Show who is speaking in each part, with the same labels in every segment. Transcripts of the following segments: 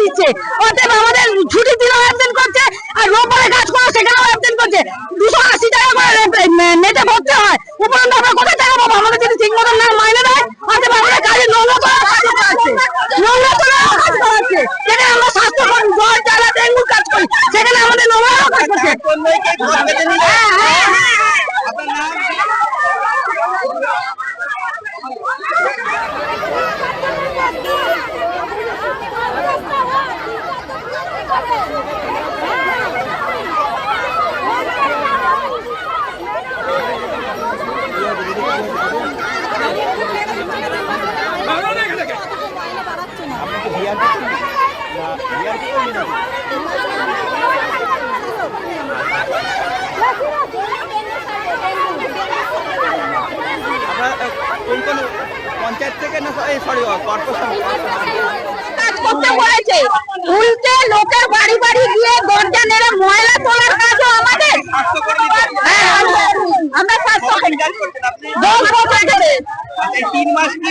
Speaker 1: দিচ্ছে আমরা আমাদের আর রোববারে কাজ করছে। দুশো আশি টাকা করে ভরতে হয়। উপরন্তু আমরা কোথায় টাকা আমাদের যদি ঠিক মতন না মাইনে দেয়, অতএব আমরা কাজে নোংরা করার করাচ্ছে নোংরা করার কাজ করাচ্ছে সেখানে আমরা স্বাস্থ্য কর্মী জ্বর জ্বালা ডেঙ্গুর কাজ করি সেখানে আমাদের নোংরা কাজ করছে হ্যাঁ, হ্যাঁ, হ্যাঁ।
Speaker 2: আপনার আহ, কোন কোন পঞ্চায়েত থেকে না সরি কর্পোরেশন
Speaker 1: কাজ করতে বলেছে। উল্টে লোকের বাড়ি বাড়ি গিয়ে দরজা নেড়ে ময়লা তোলার কাজও আমাদের। হ্যাঁ, আমরা- আমরা দশ বছর ধরে
Speaker 2: তিন মাস কি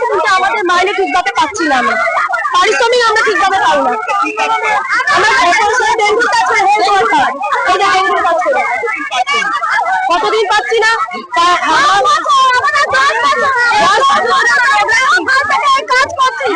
Speaker 1: কিন্তু আমাদের মাইনে ঠিকভাবে পাচ্ছি না আমরা। পারিশ্রমিক আমরা ঠিকভাবে পাবো না। আমরা কর্পোরেশনে ডেঙ্গু কাজ করে হেলথ ওয়ার্কার এই যে ডেঙ্গু কাজ করে কতদিন পাচ্ছি না? কাজ করছি।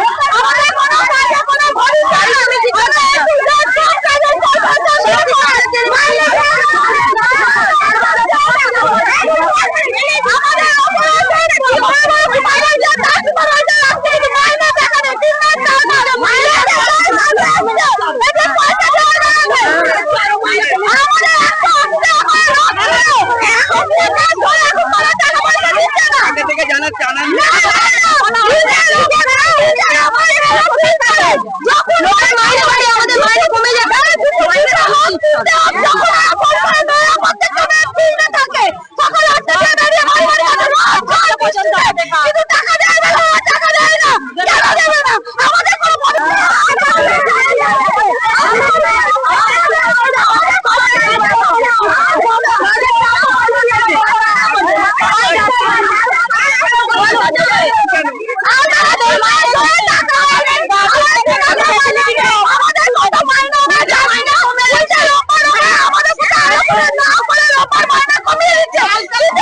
Speaker 1: আমাদের কাজে
Speaker 2: আগে থেকে জানা কাজ করি তাদের অপার কাজ দেখাচ্ছে মেয়েরা কাজে বেরোচ্ছে কিন্তু মাইনে দেওয়া বেলা অপার কেটে দিচ্ছে